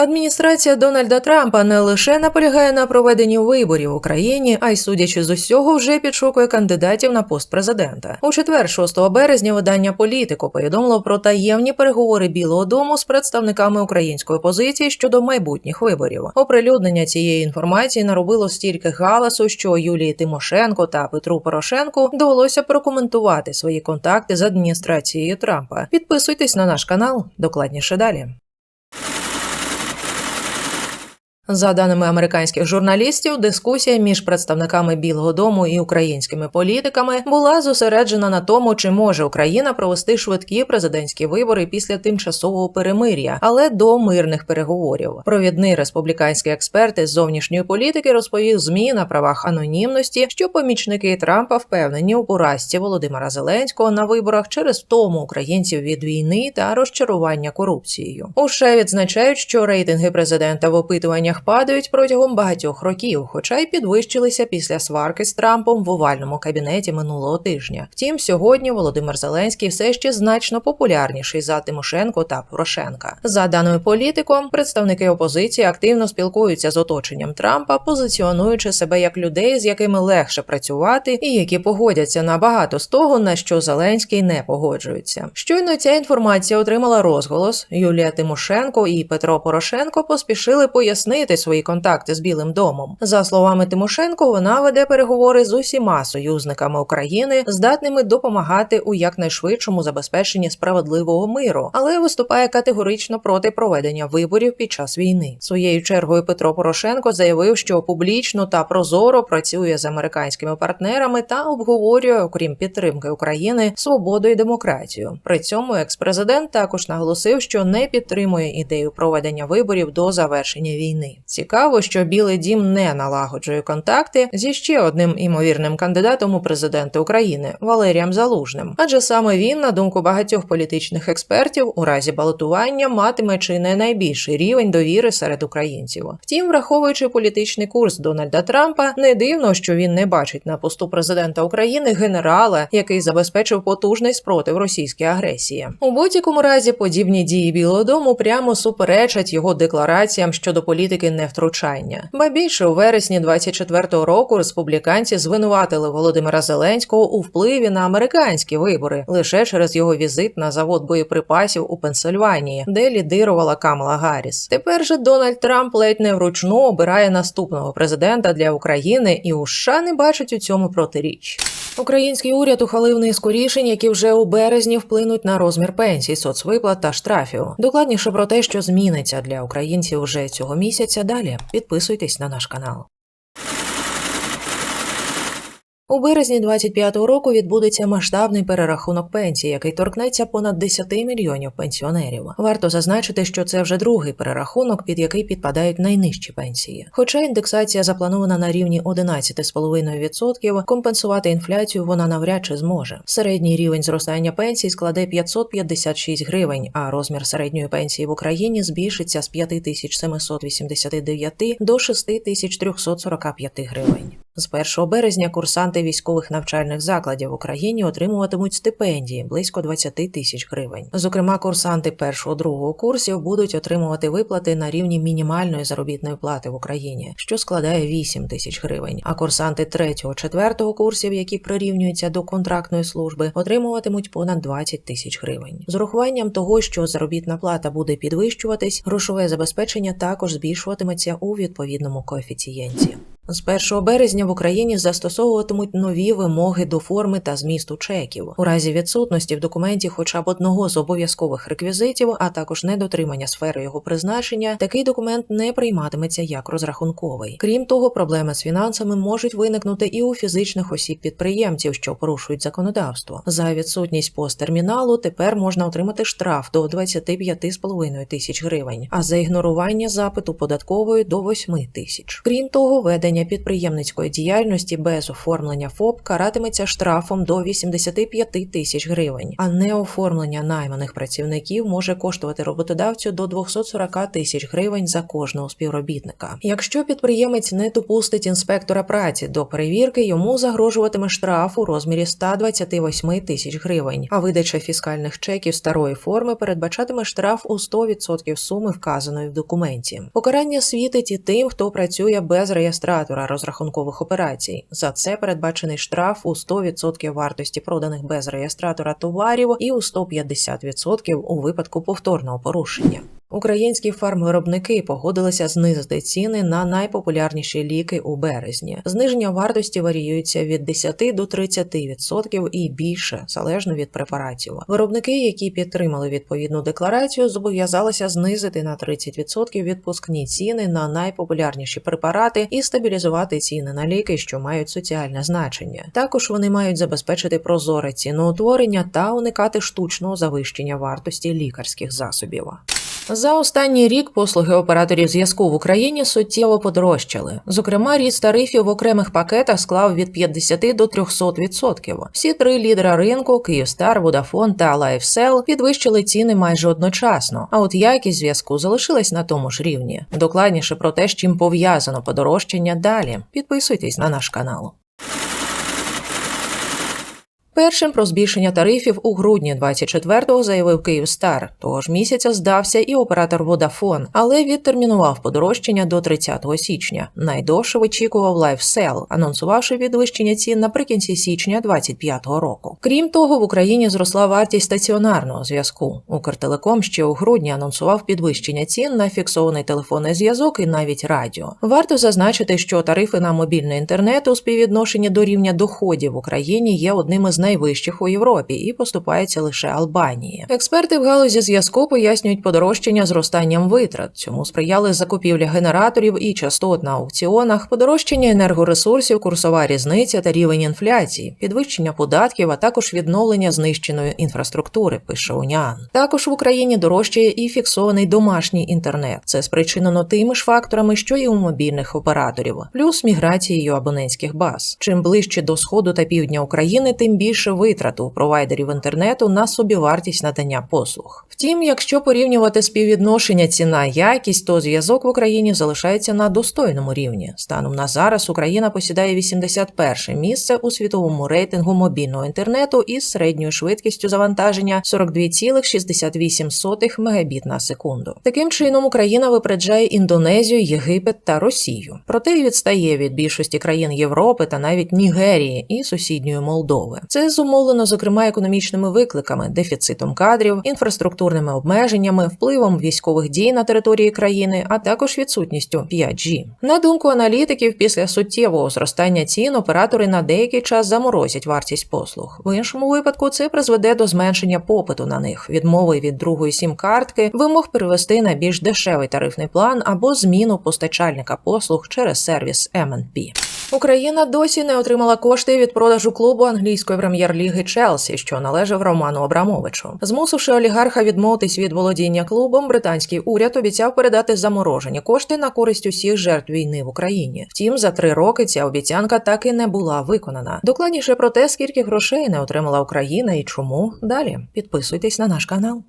Адміністрація Дональда Трампа не лише наполягає на проведенні виборів в Україні, а й судячи з усього, вже підшукує кандидатів на пост президента. У четвер, 6 березня, видання Політико повідомило про таємні переговори Білого Дому з представниками української опозиції щодо майбутніх виборів. Оприлюднення цієї інформації наробило стільки галасу, що Юлії Тимошенко та Петру Порошенку довелося прокоментувати свої контакти з адміністрацією Трампа. Підписуйтесь на наш канал, докладніше далі. За даними американських журналістів, дискусія між представниками Білого Дому і українськими політиками була зосереджена на тому, чи може Україна провести швидкі президентські вибори після тимчасового перемир'я, але до мирних переговорів. Провідний республіканський експерт із зовнішньої політики розповів змі на правах анонімності, що помічники Трампа впевнені у поразці Володимира Зеленського на виборах через втому українців від війни та розчарування корупцією. У США відзначають, що рейтинги президента в опитуваннях падають протягом багатьох років, хоча й підвищилися після сварки з Трампом в овальному кабінеті минулого тижня. Втім, сьогодні Володимир Зеленський все ще значно популярніший за Тимошенко та Порошенка. За даними політиком, представники опозиції активно спілкуються з оточенням Трампа, позиціонуючи себе як людей, з якими легше працювати, і які погодяться на багато з того, на що Зеленський не погоджується. Щойно ця інформація отримала розголос. Юлія Тимошенко і Петро Порошенко поспішили пояснити свої контакти з Білим домом. За словами Тимошенко, вона веде переговори з усіма союзниками України, здатними допомагати у якнайшвидшому забезпеченні справедливого миру, але виступає категорично проти проведення виборів під час війни. Своєю чергою Петро Порошенко заявив, що публічно та прозоро працює з американськими партнерами та обговорює, окрім підтримки України, свободу і демократію. При цьому екс-президент також наголосив, що не підтримує ідею проведення виборів до завершення війни. Цікаво, що Білий Дім не налагоджує контакти зі ще одним імовірним кандидатом у президенти України Валерієм Залужним, адже саме він, на думку багатьох політичних експертів, у разі балотування матиме чи не найбільший рівень довіри серед українців. Втім, враховуючи політичний курс Дональда Трампа, не дивно, що він не бачить на посту президента України генерала, який забезпечив потужний спротив російській агресії. У будь-якому разі подібні дії Білого Дому прямо суперечать його деклараціям щодо політики невтручання. Ба більше у вересні 24-го року республіканці звинуватили Володимира Зеленського у впливі на американські вибори лише через його візит на завод боєприпасів у Пенсильванії, де лідирувала Камала Гарріс. Тепер же Дональд Трамп ледь не вручну обирає наступного президента для України, і у США не бачать у цьому протиріч. Український уряд ухвалив низку рішень, які вже у березні вплинуть на розмір пенсій, соцвиплат та штрафів. Докладніше про те, що зміниться для українців вже цього місяця. Далі підписуйтесь на наш канал. У березні 25-го року відбудеться масштабний перерахунок пенсій, який торкнеться понад 10 мільйонів пенсіонерів. Варто зазначити, що це вже другий перерахунок, під який підпадають найнижчі пенсії. Хоча індексація запланована на рівні 11,5%, компенсувати інфляцію вона навряд чи зможе. Середній рівень зростання пенсій складе 556 гривень, а розмір середньої пенсії в Україні збільшиться з 5789 до 6345 гривень. З 1 березня курсанти військових навчальних закладів в Україні отримуватимуть стипендії близько 20 тисяч гривень. Зокрема, курсанти першого-другого курсів будуть отримувати виплати на рівні мінімальної заробітної плати в Україні, що складає 8 тисяч гривень. А курсанти третього-четвертого курсів, які прирівнюються до контрактної служби, отримуватимуть понад 20 тисяч гривень. З урахуванням того, що заробітна плата буде підвищуватись, грошове забезпечення також збільшуватиметься у відповідному коефіцієнті. З 1 березня в Україні застосовуватимуть нові вимоги до форми та змісту чеків. У разі відсутності в документі хоча б одного з обов'язкових реквізитів, а також недотримання сфери його призначення, такий документ не прийматиметься як розрахунковий. Крім того, проблеми з фінансами можуть виникнути і у фізичних осіб-підприємців, що порушують законодавство. За відсутність посттерміналу тепер можна отримати штраф до 25,5 тисяч гривень, а за ігнорування запиту податкової до 8 тисяч. Крім того, ведення здійснення підприємницької діяльності без оформлення ФОП каратиметься штрафом до 85 тисяч гривень, а неоформлення найманих працівників може коштувати роботодавцю до 240 тисяч гривень за кожного співробітника. Якщо підприємець не допустить інспектора праці до перевірки, йому загрожуватиме штраф у розмірі 128 тисяч гривень, а видача фіскальних чеків старої форми передбачатиме штраф у 100% суми вказаної в документі. Покарання світить і тим, хто працює без реєстратора розрахункових операцій. За це передбачений штраф у 100% вартості проданих без реєстратора товарів і у 150% у випадку повторного порушення. Українські фармвиробники погодилися знизити ціни на найпопулярніші ліки у березні. Зниження вартості варіюється від 10 до 30% і більше, залежно від препаратів. Виробники, які підтримали відповідну декларацію, зобов'язалися знизити на 30% відпускні ціни на найпопулярніші препарати і стабілізувати ціни на ліки, що мають соціальне значення. Також вони мають забезпечити прозоре ціноутворення та уникати штучного завищення вартості лікарських засобів. За останній рік послуги операторів зв'язку в Україні суттєво подорожчали. Зокрема, ріст тарифів в окремих пакетах склав від 50 до 300%. Всі три лідера ринку Київстар, Vodafone та LifeSell підвищили ціни майже одночасно. А от якість зв'язку залишилась на тому ж рівні. Докладніше про те, з чим пов'язано подорожчання далі. Підписуйтесь на наш канал. Першим про збільшення тарифів у грудні 24-го заявив Київстар. Того ж місяця здався і оператор Vodafone, але відтермінував подорожчання до 30 січня. Найдовше вичікував LifeSell, анонсувавши підвищення цін наприкінці січня 25-го року. Крім того, в Україні зросла вартість стаціонарного зв'язку. Укртелеком ще у грудні анонсував підвищення цін на фіксований телефонний зв'язок і навіть радіо. Варто зазначити, що тарифи на мобільний інтернет у співвідношенні до рівня доходів в Україні є одним із найвищих у Європі і поступається лише Албанії. Експерти в галузі зв'язку пояснюють подорожчання зростанням витрат. Цьому сприяли закупівля генераторів і частот на аукціонах, подорожчання енергоресурсів, курсова різниця та рівень інфляції, підвищення податків, а також відновлення знищеної інфраструктури. Пише Уніан. Також в Україні дорожчає і фіксований домашній інтернет. Це спричинено тими ж факторами, що і у мобільних операторів, плюс міграцією абонентських баз. Чим ближче до сходу та півдня України, тим більше більше витрат у провайдерів інтернету на собівартість надання послуг. Втім, якщо порівнювати співвідношення ціна якість, то зв'язок в Україні залишається на достойному рівні. Станом на зараз Україна посідає 81 місце у світовому рейтингу мобільного інтернету із середньою швидкістю завантаження 42,68 мегабіт на секунду. Таким чином Україна випереджає Індонезію, Єгипет та Росію. Проте й відстає від більшості країн Європи та навіть Нігерії і сусідньої Молдови. Це зумовлено зокрема економічними викликами, дефіцитом кадрів, інфраструктурними обмеженнями, впливом військових дій на території країни, а також відсутністю 5G. На думку аналітиків, після суттєвого зростання цін оператори на деякий час заморозять вартість послуг. В іншому випадку це призведе до зменшення попиту на них, відмови від другої сім-картки, вимог перевести на більш дешевий тарифний план або зміну постачальника послуг через сервіс MNP. Україна досі не отримала кошти від продажу клубу англійської прем'єр-ліги Челсі, що належав Роману Абрамовичу. Змусивши олігарха відмовитись від володіння клубом, британський уряд обіцяв передати заморожені кошти на користь усіх жертв війни в Україні. Втім, за три роки ця обіцянка так і не була виконана. Докладніше про те, скільки грошей не отримала Україна і чому далі. Підписуйтесь на наш канал.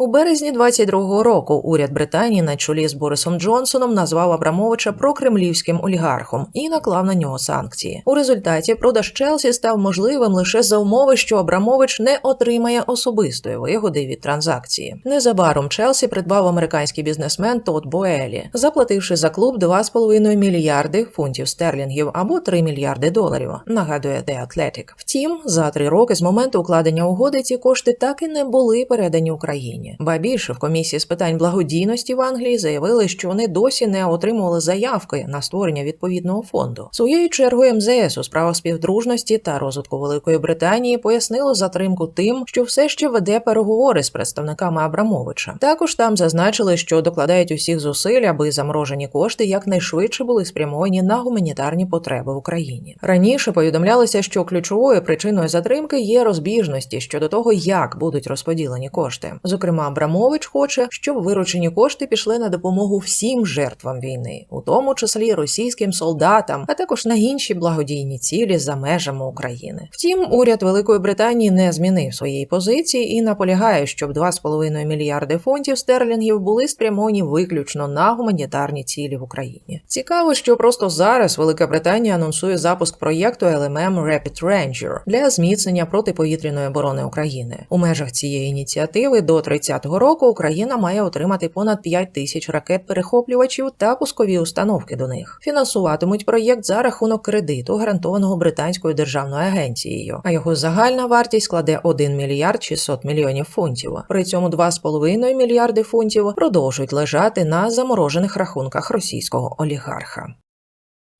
У березні 22-го року уряд Британії на чолі з Борисом Джонсоном назвав Абрамовича прокремлівським олігархом і наклав на нього санкції. У результаті продаж Челсі став можливим лише за умови, що Абрамович не отримає особистої вигоди від транзакції. Незабаром Челсі придбав американський бізнесмен Тодд Боелі, заплативши за клуб 2,5 мільярди фунтів стерлінгів або 3 мільярди доларів. Нагадує The Athletic. Втім, за три роки з моменту укладення угоди ці кошти так і не були передані Україні. Ба більше в комісії з питань благодійності в Англії заявили, що вони досі не отримували заявки на створення відповідного фонду. Своєю чергою МЗС у справах співдружності та розвитку Великої Британії пояснило затримку тим, що все ще веде переговори з представниками Абрамовича. Також там зазначили, що докладають усіх зусиль, аби заморожені кошти якнайшвидше були спрямовані на гуманітарні потреби в Україні. Раніше повідомлялося, що ключовою причиною затримки є розбіжності щодо того, як будуть розподілені кошти. Зокрема. Зокрема, Абрамович хоче, щоб виручені кошти пішли на допомогу всім жертвам війни, у тому числі російським солдатам, а також на інші благодійні цілі за межами України. Втім, уряд Великої Британії не змінив своєї позиції і наполягає, щоб 2,5 мільярди фунтів стерлінгів були спрямовані виключно на гуманітарні цілі в Україні. Цікаво, що просто зараз Велика Британія анонсує запуск проєкту LMM Rapid Ranger для зміцнення протиповітряної оборони України. У межах цієї ініціативи до 30-го року Україна має отримати понад 5 тисяч ракет-перехоплювачів та пускові установки до них. Фінансуватимуть проєкт за рахунок кредиту, гарантованого британською державною агенцією, а його загальна вартість складе 1 мільярд 600 мільйонів фунтів. При цьому 2,5 мільярди фунтів продовжують лежати на заморожених рахунках російського олігарха.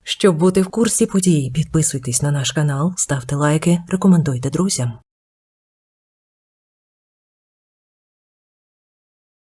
Щоб бути в курсі подій, підписуйтесь на наш канал, ставте лайки, рекомендуйте друзям.